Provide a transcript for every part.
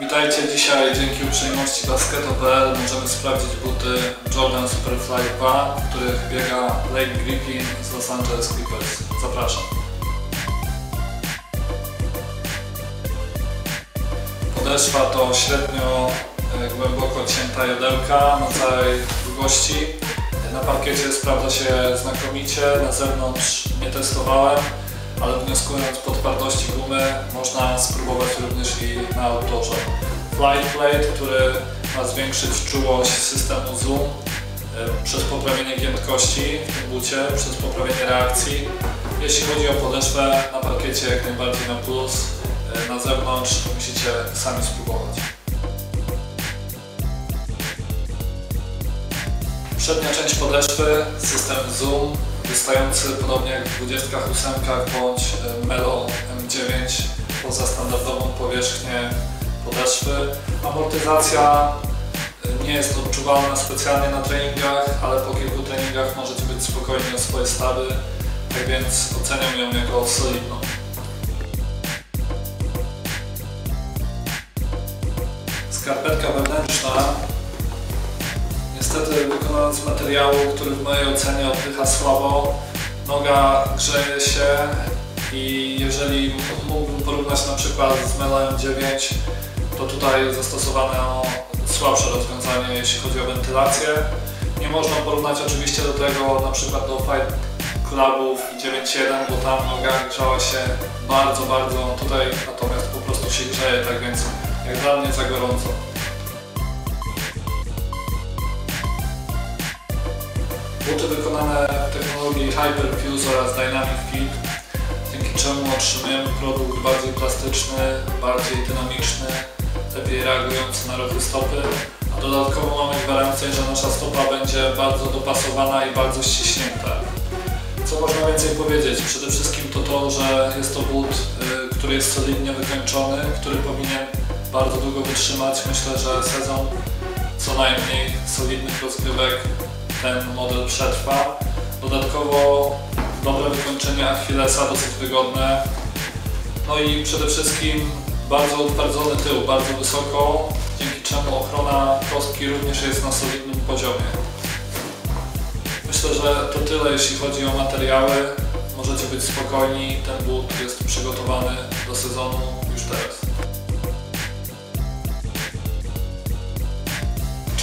Witajcie, dzisiaj dzięki uprzejmości Basketo.pl możemy sprawdzić buty Jordan Superfly 2, w których biega Blake Griffin z Los Angeles Clippers. Zapraszam. Podeszwa to średnio e, głęboko cięta jodełka na całej długości. Na parkiecie sprawdza się znakomicie, na zewnątrz nie testowałem, ale wnioskując po twardości gumy można spróbować również i na outdoorze. Flight Plate, który ma zwiększyć czułość systemu Zoom e, przez poprawienie giętkości w tym bucie, przez poprawienie reakcji. Jeśli chodzi o podeszwę, na parkiecie jak najbardziej na plus, e, na zewnątrz musicie sami spróbować. Przednia część podeszwy, system Zoom, wystający podobnie jak w 28 bądź e, Melo M9 poza standardową powierzchnię podeszwy. Amortyzacja e, nie jest odczuwalna specjalnie na treningach, ale po kilku treningach możecie być spokojni o swoje stawy, tak więc oceniam ją jako solidną. Skarpetka wewnętrzna niestety z materiału, który w mojej ocenie oddycha słabo. Noga grzeje się i jeżeli mógłbym porównać na przykład z Melem 9, to tutaj zastosowano słabsze rozwiązanie, jeśli chodzi o wentylację. Nie można porównać oczywiście do tego na przykład do Fight Clubów 9.1, bo tam noga grzała się bardzo, bardzo, tutaj natomiast po prostu się grzeje, tak więc jak dla mnie za gorąco. Buty wykonane w technologii Hyperfuse oraz Dynamic Fit, dzięki czemu otrzymujemy produkt bardziej plastyczny, bardziej dynamiczny, lepiej reagujący na ruchy stopy, a dodatkowo mamy gwarancję, że nasza stopa będzie bardzo dopasowana i bardzo ściśnięta. Co można więcej powiedzieć? Przede wszystkim to to, że jest to but, y, który jest solidnie wykończony, który powinien bardzo długo wytrzymać. Myślę, że sezon co najmniej solidnych rozgrywek ten model przetrwa. Dodatkowo dobre wykończenie Achillesa, dosyć wygodne. No i przede wszystkim bardzo utwardzony tył, bardzo wysoko, dzięki czemu ochrona kostki również jest na solidnym poziomie. Myślę, że to tyle jeśli chodzi o materiały. Możecie być spokojni, ten but jest przygotowany do sezonu już teraz.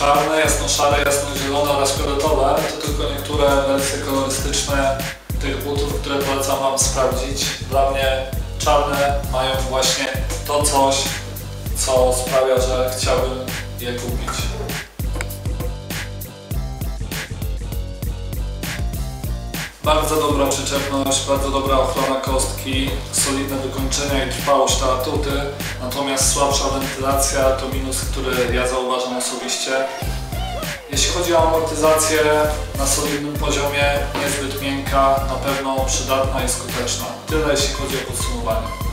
Czarne, jasno-szare, jasno-zielone oraz fioletowe to tylko niektóre wersje kolorystyczne tych butów, które polecam Wam sprawdzić. Dla mnie czarne mają właśnie to coś, co sprawia, że chciałbym je kupić. Bardzo dobra przyczepność, bardzo dobra ochrona kostki, solidne wykończenia i trwałość to atuty, natomiast słabsza wentylacja to minus, który ja zauważam osobiście. Jeśli chodzi o amortyzację na solidnym poziomie, niezbyt miękka, na pewno przydatna i skuteczna. Tyle jeśli chodzi o podsumowanie.